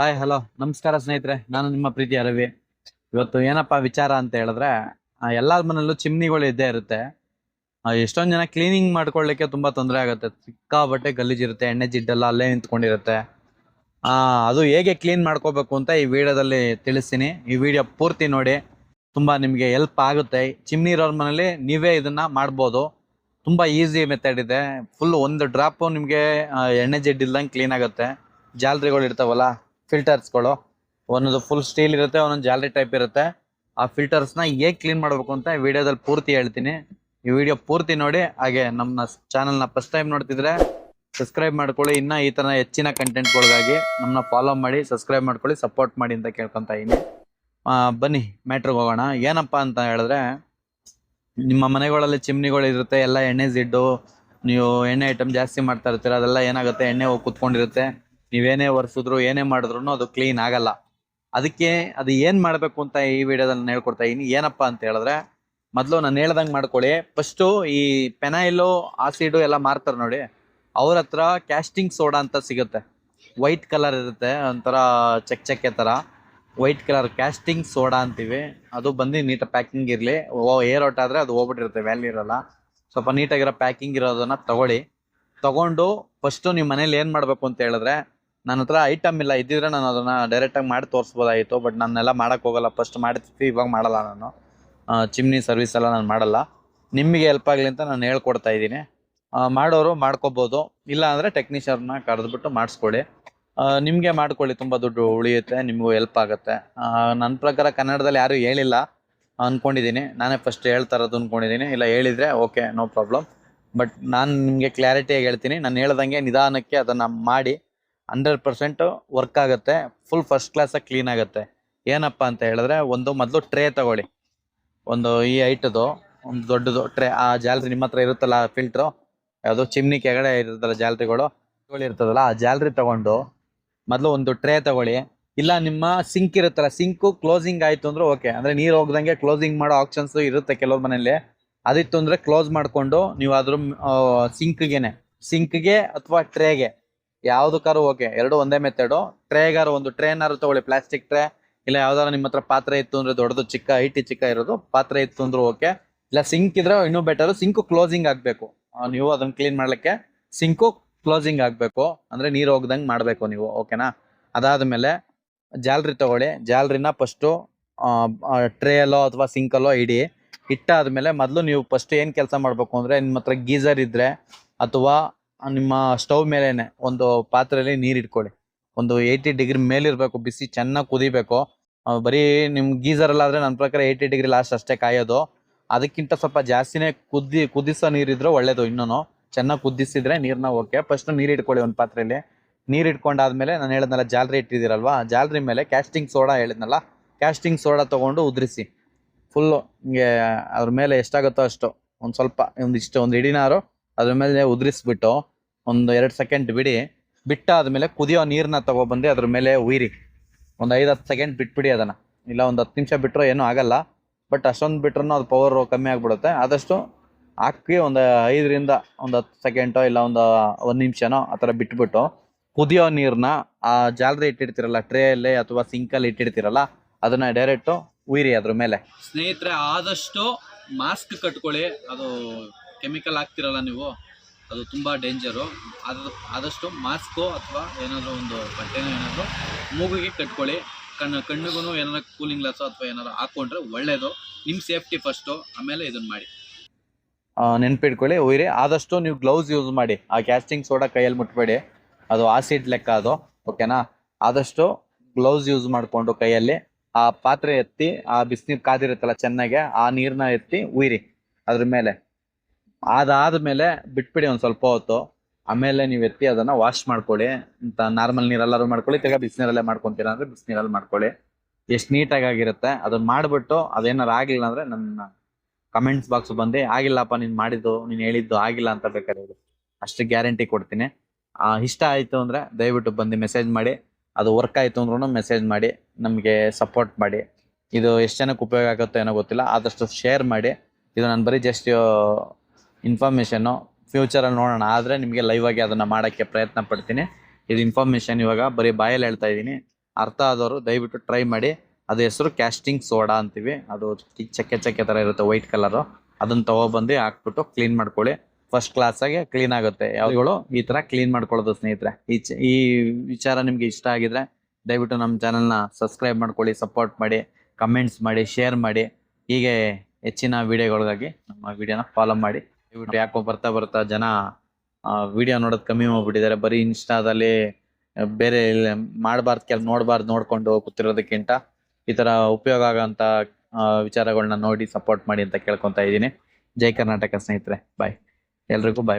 Hi hello ನಮಸ್ಕಾರ ಸ್ನೇಹಿತರೆ. ನಾನು ನಿಮ್ಮ ಪ್ರೀತಿಯ ರವಿ. ಇವತ್ತು ಏನಪ್ಪ ವಿಚಾರ ಅಂತ ಹೇಳಿದ್ರೆ ಎಲ್ಲರ ಮನೆಯಲ್ಲೂ ಚಿಮ್ನಿಗಳು ಇದ್ದೇ ಇರುತ್ತೆ. ಎಷ್ಟೊಂದ್ ಜನ ಕ್ಲೀನಿಂಗ್ ಮಾಡ್ಕೊಳ್ಳಿಕ್ಕೆ ತುಂಬಾ ತೊಂದರೆ ಆಗುತ್ತೆ. ಸಿಕ್ಕಾಬಟ್ಟೆ ಗಲೀಜಿರುತ್ತೆ, ಎಣ್ಣೆ ಜಿಡ್ಡೆಲ್ಲ ಅಲ್ಲೇ ನಿಂತ್ಕೊಂಡಿರುತ್ತೆ. ಆ, ಅದು ಹೇಗೆ ಕ್ಲೀನ್ ಮಾಡ್ಕೋಬೇಕು ಅಂತ ಈ ವಿಡಿಯೋದಲ್ಲಿ ತಿಳಿಸ್ತೀನಿ. ಈ ವಿಡಿಯೋ ಪೂರ್ತಿ ನೋಡಿ. ತುಂಬಾ ನಿಮಗೆ ಹೆಲ್ಪ್ ಆಗುತ್ತೆ. ಚಿಮ್ನಿ ಇರೋರ ಮನೇಲಿ ನೀವೇ ಇದನ್ನ ಮಾಡ್ಬೋದು. ತುಂಬಾ ಈಸಿ ಮೆಥಡ್ ಇದೆ. ಫುಲ್ ಒಂದು ಡ್ರಾಪ್ ನಿಮಗೆ ಎಣ್ಣೆ ಜಿಡ್ಡಿಲ್ದಂಗೆ ಕ್ಲೀನ್ ಆಗುತ್ತೆ. ಜಾಲರಿಗಳು ಇರ್ತಾವಲ್ಲ ಫಿಲ್ಟರ್ಸ್ಗಳು ಒಂದೊಂದು ಫುಲ್ ಸ್ಟೀಲ್ ಇರುತ್ತೆ ಒಂದೊಂದು ಜಾಲರಿ ಟೈಪ್ ಇರುತ್ತೆ. ಆ ಫಿಲ್ಟರ್ಸ್ನ ಹೇಗೆ ಕ್ಲೀನ್ ಮಾಡಬೇಕು ಅಂತ ವಿಡಿಯೋದಲ್ಲಿ ಪೂರ್ತಿ ಹೇಳ್ತೀನಿ. ಈ ವಿಡಿಯೋ ಪೂರ್ತಿ ನೋಡಿ ಹಾಗೆ ನಮ್ಮ ಚಾನಲ್ನ ಫಸ್ಟ್ ಟೈಮ್ ನೋಡ್ತಿದ್ರೆ ಸಬ್ಸ್ಕ್ರೈಬ್ ಮಾಡ್ಕೊಳ್ಳಿ. ಇನ್ನ ಈ ತರ ಹೆಚ್ಚಿನ ಕಂಟೆಂಟ್ಗಳಿಗಾಗಿ ನಮ್ಮನ್ನ ಫಾಲೋ ಮಾಡಿ ಸಬ್ಸ್ಕ್ರೈಬ್ ಮಾಡ್ಕೊಳ್ಳಿ ಸಪೋರ್ಟ್ ಮಾಡಿ ಅಂತ ಕೇಳ್ಕೊಂತ ಇದೀನಿ ಆ, ಬನ್ನಿ ಮ್ಯಾಟ್ರಿಗೆ ಹೋಗೋಣ. ಏನಪ್ಪಾ ಅಂತ ಹೇಳಿದ್ರೆ ನಿಮ್ಮ ಮನೆಗಳಲ್ಲಿ ಚಿಮ್ನಿಗಳಿರುತ್ತೆ ಎಲ್ಲ ಎಣ್ಣೆ ಜಿಡ್ಡು ನೀವು ಎಣ್ಣೆ ಐಟಮ್ ಜಾಸ್ತಿ ಮಾಡ್ತಾ ಇರ್ತೀರ ಅದೆಲ್ಲ ಏನಾಗುತ್ತೆ? ಎಣ್ಣೆ ಹೋಗಿ ಕುತ್ಕೊಂಡಿರುತ್ತೆ. ನೀವೇನೇ ಒರೆಸಿದ್ರು, ಏನೇ ಮಾಡಿದ್ರು ಅದು ಕ್ಲೀನ್ ಆಗಲ್ಲ. ಅದಕ್ಕೆ ಅದು ಏನು ಮಾಡಬೇಕು ಅಂತ ಈ ವಿಡಿಯೋದಲ್ಲಿ ನಾನು ಹೇಳ್ಕೊಡ್ತಾ ಇದೀನಿ. ಏನಪ್ಪಾ ಅಂತ ಹೇಳಿದ್ರೆ, ಮೊದಲು ನಾನು ಹೇಳ್ದಂಗೆ ಮಾಡ್ಕೊಳ್ಳಿ. ಫಸ್ಟು ಈ ಪೆನಾಯಿಲು ಆಸಿಡು ಎಲ್ಲ ಮಾರ್ತಾರೆ ನೋಡಿ. ಅವ್ರ ಹತ್ರ ಕ್ಯಾಸ್ಟಿಂಗ್ ಸೋಡಾ ಅಂತ ಸಿಗುತ್ತೆ. ವೈಟ್ ಕಲರ್ ಇರುತ್ತೆ, ಒಂಥರ ಚೆಕ್ ಚೆಕ್ಕೆ ಥರ ವೈಟ್ ಕಲರ್ ಕ್ಯಾಸ್ಟಿಂಗ್ ಸೋಡಾ ಅಂತೀವಿ. ಅದು ಬಂದು ನೀಟಾಗಿ ಪ್ಯಾಕಿಂಗ್ ಇರಲಿ. ಓ ಏರ್ ಔಟ್ ಆದರೆ ಅದು ಹೋಗ್ಬಿಟ್ಟಿರುತ್ತೆ ವ್ಯಾಲ್ಯೂ ಇರಲ್ಲ. ಸ್ವಲ್ಪ ನೀಟಾಗಿರೋ ಪ್ಯಾಕಿಂಗ್ ಇರೋದನ್ನ ತಗೊಳ್ಳಿ. ತಗೊಂಡು ಫಸ್ಟು ನಿಮ್ಮ ಮನೇಲಿ ಏನು ಮಾಡಬೇಕು ಅಂತ ಹೇಳಿದ್ರೆ ನನ್ನ ಹತ್ರ ಐಟಮ್ ಇಲ್ಲ. ಇದ್ದಿದ್ರೆ ನಾನು ಅದನ್ನು ಡೈರೆಕ್ಟಾಗಿ ಮಾಡಿ ತೋರಿಸ್ಬೋದಾಗಿತ್ತು. ಬಟ್ ನಾನೆಲ್ಲ ಮಾಡೋಕ್ಕೆ ಹೋಗಲ್ಲ. ಫಸ್ಟ್ ಮಾಡ್ತಿತ್ತು ಇವಾಗ ಮಾಡಲ್ಲ ನಾನು. ಚಿಮ್ನಿ ಸರ್ವಿಸ್ ಎಲ್ಲ ನಾನು ಮಾಡಲ್ಲ. ನಿಮಗೆ ಹೆಲ್ಪ್ ಆಗಲಿ ಅಂತ ನಾನು ಹೇಳ್ಕೊಡ್ತಾ ಇದ್ದೀನಿ. ಮಾಡೋರು ಮಾಡ್ಕೋಬೋದು. ಇಲ್ಲ ಅಂದರೆ ಟೆಕ್ನಿಷಿಯನ್ನ ಕರೆದ್ಬಿಟ್ಟು ಮಾಡಿಸ್ಕೊಳ್ಳಿ. ನಿಮಗೆ ಮಾಡ್ಕೊಳ್ಳಿ. ತುಂಬ ದುಡ್ಡು ಉಳಿಯುತ್ತೆ, ನಿಮಗೂ ಹೆಲ್ಪ್ ಆಗುತ್ತೆ. ನನ್ನ ಪ್ರಕಾರ ಕನ್ನಡದಲ್ಲಿ ಯಾರೂ ಹೇಳಿಲ್ಲ ಅಂದ್ಕೊಂಡಿದ್ದೀನಿ ನಾನೇ ಫಸ್ಟ್ ಹೇಳ್ತಾ ಇರೋದು ಅಂದ್ಕೊಂಡಿದ್ದೀನಿ ಇಲ್ಲ ಹೇಳಿದರೆ ಓಕೆ ನೋ ಪ್ರಾಬ್ಲಮ್ ಬಟ್ ನಾನು ನಿಮಗೆ ಕ್ಲಾರಿಟಿಯಾಗಿ ಹೇಳ್ತೀನಿ. ನಾನು ಹೇಳ್ದಂಗೆ ನಿಧಾನಕ್ಕೆ ಅದನ್ನು ಮಾಡಿ ಹಂಡ್ರೆಡ್ ಪರ್ಸೆಂಟ್ ವರ್ಕ್ ಆಗುತ್ತೆ. ಫುಲ್ ಫಸ್ಟ್ ಕ್ಲಾಸಾಗಿ ಕ್ಲೀನ್ ಆಗುತ್ತೆ. ಏನಪ್ಪ ಅಂತ ಹೇಳಿದ್ರೆ ಒಂದು ಮೊದಲು ಟ್ರೇ ತಗೊಳ್ಳಿ. ಒಂದು ಈ ಐಟದು ಒಂದು ದೊಡ್ಡದು ಟ್ರೇ ಆ ಜಾಲರಿ ನಿಮ್ಮ ಹತ್ರ ಇರುತ್ತಲ್ಲ ಫಿಲ್ಟ್ರು ಯಾವುದು ಚಿಮ್ನಿ ಕೆಳಗಡೆ ಇರುತ್ತಲ್ಲ ಜಾಲರಿಗಳು ಇರ್ತದಲ್ಲ, ಆ ಜಾಲರಿ ತಗೊಂಡು ಮೊದಲು ಒಂದು ಟ್ರೇ ತಗೊಳ್ಳಿ. ಇಲ್ಲ ನಿಮ್ಮ ಸಿಂಕ್ ಇರುತ್ತಲ್ಲ ಸಿಂಕು ಕ್ಲೋಸಿಂಗ್ ಆಯಿತು ಅಂದ್ರೆ ಓಕೆ ಅಂದ್ರೆ ನೀರು ಹೋಗ್ದಂಗೆ ಕ್ಲೋಸಿಂಗ್ ಮಾಡೋ ಆಪ್ಷನ್ಸ್ ಇರುತ್ತೆ ಕೆಲವ್ರ ಮನೇಲಿ ಅದಿತ್ತು ಅಂದ್ರೆ ಕ್ಲೋಸ್ ಮಾಡಿಕೊಂಡು ನೀವು ಸಿಂಕ್ಗೆನೆ ಸಿಂಕ್ಗೆ ಅಥವಾ ಟ್ರೇಗೆ ಯಾವ್ದಕ್ಕಾರು ಓಕೆ ಎರಡು ಒಂದೇ ಮೆಥಡು ಟ್ರೇಗಾರು ಒಂದು ಟ್ರೇನಾರು ತಗೊಳ್ಳಿ ಪ್ಲಾಸ್ಟಿಕ್ ಟ್ರೇ ಇಲ್ಲ ಯಾವ್ದಾರು ನಿಮ್ಮ ಹತ್ರ ಪಾತ್ರೆ ಇತ್ತು ಅಂದ್ರೆ ದೊಡ್ಡದು, ಚಿಕ್ಕ ಐಟಿ ಚಿಕ್ಕ ಇರೋದು, ಪಾತ್ರೆ ಇತ್ತು ಅಂದ್ರೆ ಓಕೆ ಇಲ್ಲ ಸಿಂಕ್ ಇದ್ರೆ ಇನ್ನೂ ಬೆಟರ್ ಸಿಂಕು ಕ್ಲೋಸಿಂಗ್ ಆಗಬೇಕು. ನೀವು ಅದನ್ನ ಕ್ಲೀನ್ ಮಾಡ್ಲಿಕ್ಕೆ ಸಿಂಕು ಕ್ಲೋಸಿಂಗ್ ಆಗಬೇಕು. ಅಂದ್ರೆ ನೀರು ಹೋಗ್ದಂಗೆ ಮಾಡಬೇಕು ನೀವು ಓಕೆನಾ ಅದಾದ ಮೇಲೆ ಜಾಲ್ರಿ ತಗೊಳ್ಳಿ. ಜಾಲ್ರಿನ ಫಸ್ಟು ಟ್ರೇಯಲ್ಲೋ ಅಥವಾ ಸಿಂಕಲ್ಲೋ ಇಡಿ. ಇಟ್ಟಾದ್ಮೇಲೆ ಮೊದಲು ನೀವು ಫಸ್ಟ್ ಏನು ಕೆಲಸ ಮಾಡಬೇಕು ಅಂದರೆ ನಿಮ್ಮ ಹತ್ರ ಗೀಸರ್ ಇದ್ದರೆ ಅಥವಾ ನಿಮ್ಮ ಸ್ಟವ್ ಮೇಲೇನೆ ಒಂದು ಪಾತ್ರೆಯಲ್ಲಿ ನೀರು ಇಟ್ಕೊಳ್ಳಿ. ಒಂದು ಏಯ್ಟಿ ಡಿಗ್ರಿ ಮೇಲಿರಬೇಕು, ಬಿಸಿ ಚೆನ್ನಾಗಿ ಕುದಿಬೇಕು. ಬರೀ ನಿಮ್ಮ ಗೀಸರಲ್ಲಾದರೆ ನನ್ನ ಪ್ರಕಾರ ಏಯ್ಟಿ ಡಿಗ್ರಿ ಲಾಸ್ಟ್ ಅಷ್ಟೇ ಕಾಯೋದು. ಅದಕ್ಕಿಂತ ಸ್ವಲ್ಪ ಜಾಸ್ತಿನೇ ಕುದ್ದಿ ಕುದಿಸೋ ನೀರಿದ್ರೆ ಒಳ್ಳೇದು ಇನ್ನೂ ಚೆನ್ನಾಗಿ ಕುದಿಸಿದ್ರೆ ನೀರನ್ನ ಓಕೆ ಫಸ್ಟ್ ನೀರು ಇಟ್ಕೊಳ್ಳಿ ಒಂದು ಪಾತ್ರೆಯಲ್ಲಿ. ನೀರು ಇಟ್ಕೊಂಡಾದ್ಮೇಲೆ ನಾನು ಹೇಳಿದ್ನಲ್ಲ, ಜಾಲ್ರಿ ಇಟ್ಟಿದ್ದೀರಲ್ವಾ? ಜಾಲ್ರಿ ಮೇಲೆ ಕ್ಯಾಸ್ಟಿಂಗ್ ಸೋಡಾ ಹೇಳಿದ್ನಲ್ಲ ಕ್ಯಾಸ್ಟಿಂಗ್ ಸೋಡಾ ತೊಗೊಂಡು ಉದುರಿಸಿ. ಫುಲ್ಲು ಹಿಂಗೆ ಅದ್ರ ಮೇಲೆ ಎಷ್ಟಾಗುತ್ತೋ ಅಷ್ಟು. ಒಂದು ಸ್ವಲ್ಪ ಒಂದು ಇಷ್ಟು ಒಂದು ಇಡಿನಾರು ಅದ್ರ ಮೇಲೆ ಉದುರಿಸ್ಬಿಟ್ಟು ಒಂದು ಎರಡು ಸೆಕೆಂಡ್ ಬಿಡಿ. ಬಿಟ್ಟಾದ್ಮೇಲೆ ಕುದಿಯೋ ನೀರನ್ನ ತಗೊಬಂದು ಅದ್ರ ಮೇಲೆ ಉಯಿರಿ. ಒಂದು ಐದು ಹತ್ತು ಸೆಕೆಂಡ್ ಬಿಟ್ಬಿಡಿ ಅದನ್ನು. ಇಲ್ಲ ಒಂದು ಹತ್ತು ನಿಮಿಷ ಬಿಟ್ಟರು ಏನೂ ಆಗಲ್ಲ. ಬಟ್ ಅಷ್ಟೊಂದು ಬಿಟ್ರೂ ಅದು ಪವರ್ ಕಮ್ಮಿ ಆಗಿಬಿಡುತ್ತೆ. ಆದಷ್ಟು ಹಾಕಿ ಒಂದು ಐದರಿಂದ ಒಂದು ಹತ್ತು ಸೆಕೆಂಡೋ ಇಲ್ಲ ಒಂದು ಒಂದು ನಿಮಿಷನೋ ಆ ಥರ ಬಿಟ್ಬಿಟ್ಟು ಕುದಿಯೋ ನೀರನ್ನ ಆ ಜಾಲರಿ ಇಟ್ಟಿರ್ತೀರಲ್ಲ ಟ್ರೇಯಲ್ಲಿ ಅಥವಾ ಸಿಂಕಲ್ಲಿ ಇಟ್ಟಿರ್ತೀರಲ್ಲ, ಅದನ್ನ ಡೈರೆಕ್ಟು ಉಯಿರಿ ಅದ್ರ ಮೇಲೆ. ಸ್ನೇಹಿತರೆ, ಆದಷ್ಟು ಮಾಸ್ಕ್ ಕಟ್ಕೊಳ್ಳಿ. ಅದು ಕೆಮಿಕಲ್ ಹಾಕ್ತಿರಲ್ಲ ನೀವು, ಅದು ತುಂಬ ಡೇಂಜರು ಅದು ಆದಷ್ಟು ಮಾಸ್ಕು ಅಥವಾ ಏನಾದರೂ ಒಂದು ಬಟ್ಟೆನೋ ಏನಾದರೂ ಮೂಗಿಗೆ ಕಟ್ಕೊಳ್ಳಿ. ಕಣ್ಣು ಕಣ್ಣಿಗೂ ಏನಾದ್ರು ಕೂಲಿಂಗ್ ಗ್ಲಾಸು ಅಥವಾ ಏನಾದ್ರು ಹಾಕ್ಕೊಂಡ್ರೆ ಒಳ್ಳೆಯದು ನಿಮ್ಮ ಸೇಫ್ಟಿ ಫಸ್ಟು ಆಮೇಲೆ ಇದನ್ನು ಮಾಡಿ. ನೆನ್ಪಿಟ್ಕೊಳ್ಳಿ ಉಯ್ರಿ ಆದಷ್ಟು ನೀವು ಗ್ಲೌಸ್ ಯೂಸ್ ಮಾಡಿ. ಆ ಕ್ಯಾಸ್ಟಿಂಗ್ ಸೋಡಾ ಕೈಯಲ್ಲಿ ಮುಟ್ಬೇಡಿ. ಅದು ಆಸಿಡ್ ಲೆಕ್ಕ ಅದು ಓಕೆನಾ ಆದಷ್ಟು ಗ್ಲೌಸ್ ಯೂಸ್ ಮಾಡಿಕೊಂಡು ಕೈಯಲ್ಲಿ. ಆ ಪಾತ್ರೆ ಎತ್ತಿ, ಆ ಬಿಸಿನೀರು ಕಾದಿರುತ್ತಲ್ಲ ಚೆನ್ನಾಗೆ, ಆ ನೀರನ್ನ ಎತ್ತಿ ಉಯ್ರಿ. ಅದ್ರ ಮೇಲೆ. ಅದಾದ್ಮೇಲೆ ಬಿಟ್ಬಿಡಿ ಒಂದು ಸ್ವಲ್ಪ ಹೊತ್ತು. ಆಮೇಲೆ ನೀವು ಎತ್ತಿ ಅದನ್ನ ವಾಶ್ ಮಾಡ್ಕೊಳ್ಳಿ. ಅಂತ ನಾರ್ಮಲ್ ನೀರೆಲ್ಲರೂ ಮಾಡ್ಕೊಳ್ಳಿ, ತಿರ್ಗಾ ಬಿಸಿನೀರಲ್ಲೇ ಮಾಡ್ಕೊಂತೀರಾ ಅಂದ್ರೆ ಬಿಸಿನೀರಲ್ಲಿ ಮಾಡ್ಕೊಳ್ಳಿ. ಎಷ್ಟು ನೀಟಾಗಿ ಆಗಿರುತ್ತೆ ಅದನ್ನ ಮಾಡ್ಬಿಟ್ಟು ಅದೇನಾರು ಆಗಿಲ್ಲ ಅಂದ್ರೆ ನನ್ನ ಕಮೆಂಟ್ಸ್ ಬಾಕ್ಸ್ ಬಂದು, ಆಗಿಲ್ಲಪ್ಪ, ನೀನು ಮಾಡಿದ್ದು, ನೀನು ಹೇಳಿದ್ದು ಆಗಿಲ್ಲ ಅಂತ ಬೇಕಾದ್ರೆ ಅಷ್ಟು ಗ್ಯಾರಂಟಿ ಕೊಡ್ತೀನಿ. ಇಷ್ಟ ಆಯಿತು ಅಂದರೆ ದಯವಿಟ್ಟು ಬಂದು ಮೆಸೇಜ್ ಮಾಡಿ. ಅದು ವರ್ಕ್ ಆಯಿತು ಅಂದ್ರೂ ಮೆಸೇಜ್ ಮಾಡಿ, ನಮಗೆ ಸಪೋರ್ಟ್ ಮಾಡಿ. ಇದು ಎಷ್ಟು ಜನಕ್ಕೆ ಉಪಯೋಗ ಆಗುತ್ತೋ ಏನೋ ಗೊತ್ತಿಲ್ಲ, ಆದಷ್ಟು ಶೇರ್ ಮಾಡಿ. ಇದು ನಾನು ಬರೀ ಜಸ್ಟ್ ಇನ್ಫಾರ್ಮೇಷನ್ನು ಫ್ಯೂಚರಲ್ಲಿ ನೋಡೋಣ. ಆದರೆ ನಿಮಗೆ ಲೈವ್ ಆಗಿ ಅದನ್ನು ಮಾಡೋಕ್ಕೆ ಪ್ರಯತ್ನ ಪಡ್ತೀನಿ. ಇದು ಇನ್ಫಾರ್ಮೇಷನ್ ಇವಾಗ ಬರೀ ಬಾಯಲ್ಲಿ ಹೇಳ್ತಾ ಇದ್ದೀನಿ. ಅರ್ಥ ಆದವರು ದಯವಿಟ್ಟು ಟ್ರೈ ಮಾಡಿ. ಅದು ಹೆಸರು ಕ್ಯಾಸ್ಟಿಂಗ್ ಸೋಡಾ ಅಂತೀವಿ. ಅದು ಚಕ್ಕೆ ಚಕ್ಕೆ ಥರ ಇರುತ್ತೆ ವೈಟ್ ಕಲರು ಅದನ್ನು ತೊಗೊಬಂದು ಹಾಕ್ಬಿಟ್ಟು ಕ್ಲೀನ್ ಮಾಡ್ಕೊಳ್ಳಿ. ಫಸ್ಟ್ ಕ್ಲಾಸಾಗೆ ಕ್ಲೀನ್ ಆಗುತ್ತೆ. ಯಾವಾಗಳು ಈ ಥರ ಕ್ಲೀನ್ ಮಾಡ್ಕೊಳ್ಳೋದು ಸ್ನೇಹಿತರೆ. ಈ ಚ- ಈ ವಿಚಾರ ನಿಮಗೆ ಇಷ್ಟ ಆಗಿದ್ರೆ ದಯವಿಟ್ಟು ನಮ್ಮ ಚಾನಲ್ನ ಸಬ್ಸ್ಕ್ರೈಬ್ ಮಾಡ್ಕೊಳ್ಳಿ ಸಪೋರ್ಟ್ ಮಾಡಿ ಕಮೆಂಟ್ಸ್ ಮಾಡಿ ಶೇರ್ ಮಾಡಿ. ಹೀಗೆ ಹೆಚ್ಚಿನ ವಿಡಿಯೋಗಳಿಗಾಗಿ ನಮ್ಮ ವಿಡಿಯೋನ ಫಾಲೋ ಮಾಡಿ. ದಯವಿಟ್ಟು ಯಾಕೋ ಬರ್ತಾ ಬರ್ತಾ ಜನ ವಿಡಿಯೋ ನೋಡೋದು ಕಮ್ಮಿ ಮಾಡ್ಬಿಟ್ಟಿದ್ದಾರೆ. ಬರೀ ಇನ್ಸ್ಟಾದಲ್ಲಿ ದಲ್ಲಿ ಬೇರೆ ಮಾಡಬಾರ್ದು ಕೆಲ, ನೋಡಬಾರ್ದು ನೋಡ್ಕೊಂಡು ಕೂತಿರೋದಕ್ಕಿಂತ ಈ ತರ ಉಪಯೋಗ ಆಗೋಂಥ ವಿಚಾರಗಳನ್ನ ನೋಡಿ ಸಪೋರ್ಟ್ ಮಾಡಿ ಅಂತ ಕೇಳ್ಕೊತಾ ಇದ್ದೀನಿ. ಜೈ ಕರ್ನಾಟಕ ಸ್ನೇಹಿತರೆ. ಬಾಯ್ ಎಲ್ರಿಗೂ ಬಾಯ್